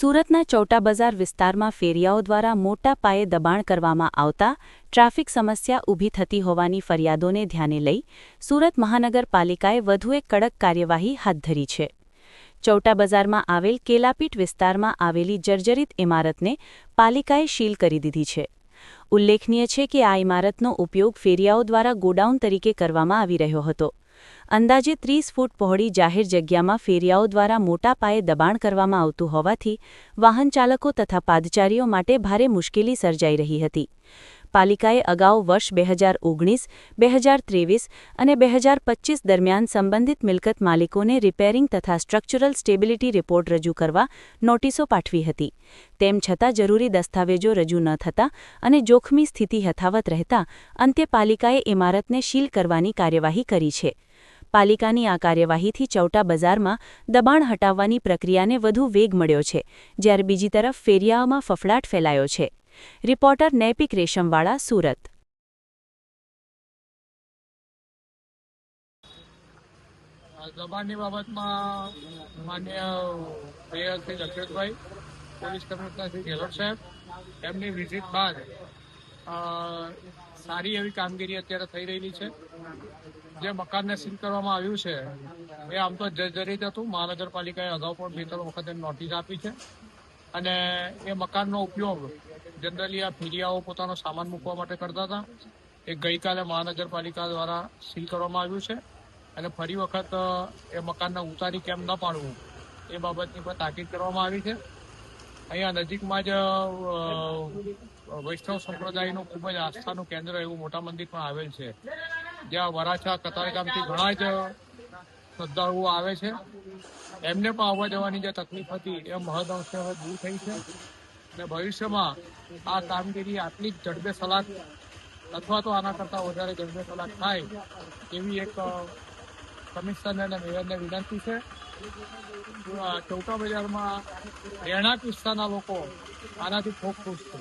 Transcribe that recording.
સુરતના ચૌટા બજાર વિસ્તારમાં ફેરિયાઓ દ્વારા મોટા પાયે દબાણ કરવામાં આવતા ટ્રાફિક સમસ્યા ઊભી થતી હોવાની ફરિયાદોને ધ્યાને લઈ સુરત મહાનગરપાલિકાએ વધુ એક કડક કાર્યવાહી હાથ ધરી છે. ચૌટા બજારમાં આવેલ કેલાપીટ વિસ્તારમાં આવેલી જર્જરિત ઇમારતને પાલિકાએ શીલ કરી દીધી છે. ઉલ્લેખનીય છે કે આ ઇમારતનો ઉપયોગ ફેરિયાઓ દ્વારા ગોડાઉન તરીકે કરવામાં આવી રહ્યો હતો. અંદાજે ત્રીસ ફૂટ પહોળી જાહેર જગ્યામાં ફેરિયાઓ દ્વારા મોટા પાયે દબાણ કરવામાં આવતું હોવાથી વાહનચાલકો તથા પાદચારીઓ માટે ભારે મુશ્કેલી સર્જાઈ રહી હતી. પાલિકાએ અગાઉ વર્ષ બે હજાર ઓગણીસ, બે હજાર ત્રેવીસ અને બે હજાર પચ્ચીસ દરમિયાન સંબંધિત મિલકત માલિકોને રિપેરિંગ તથા સ્ટ્રક્ચરલ સ્ટેબિલિટી રિપોર્ટ રજૂ કરવા નોટિસો પાઠવી હતી. તેમ છતાં જરૂરી દસ્તાવેજો રજૂ ન થતા અને જોખમી સ્થિતિ યથાવત રહેતા અંતે પાલિકાએ ઇમારતને શીલ કરવાની કાર્યવાહી કરી છે. પાલિકાની આ કાર્યવાહીથી ચૌટા બજારમાં દબાણ હટાવવાની પ્રક્રિયાને વધુ વેગ મળ્યો છે, જ્યારે બીજી તરફ ફેરિયાઓમાં ફફડાટ ફેલાયો છે. રિપોર્ટર નૈપિક રેશમવાળા, સુરત. દબાણની બાબતમાં માન્ય mayor Shri Jagdishbhai, police commissioner Shri Gehlot સાહેબ એમની વિઝિટ બાદ સારી એવી કામગીરી અત્યારે થઈ રહેલી છે. જે મકાનને સીલ કરવામાં આવ્યું છે, એ આમ તો જર્જરિત હતું. મહાનગરપાલિકાએ અગાઉ પણ બે ત્રણ વખત નોટિસ આપી છે. અને એ મકાનનો ઉપયોગ જનરલી આ ફેરિયાઓ પોતાનો સામાન મૂકવા માટે કરતા હતા. એ ગઈકાલે મહાનગરપાલિકા દ્વારા સીલ કરવામાં આવ્યું છે. અને ફરી વખત એ મકાનને ઉતારી કેમ ન પાડવું, એ બાબતની પણ તાકીદ કરવામાં આવી છે. અહીંયા નજીકમાં જ વૈષ્ણવ સંપ્રદાયનું ખૂબ જ આસ્થાનું કેન્દ્ર એવું મોટા મંદિર પણ આવેલ છે. જ્યાં વરાછા કતારગામથી ઘણા જ શ્રદ્ધાળુઓ આવે છે. એમને પણ આવવા જવાની જે તકલીફ હતી એ મહદઅંશે હવે દૂર થઈ છે. અને ભવિષ્યમાં આ કામગીરી આટલી જ ઝડપે સલાક અથવા તો આના કરતાં વધારે ઝડપે સલાક થાય એવી એક કમિશનર અને મેયરને વિનંતી છે. ચૌટા બજારમાં રહેણાંક વિસ્તારના લોકો આનાથી ખૂબ ખુશ છે.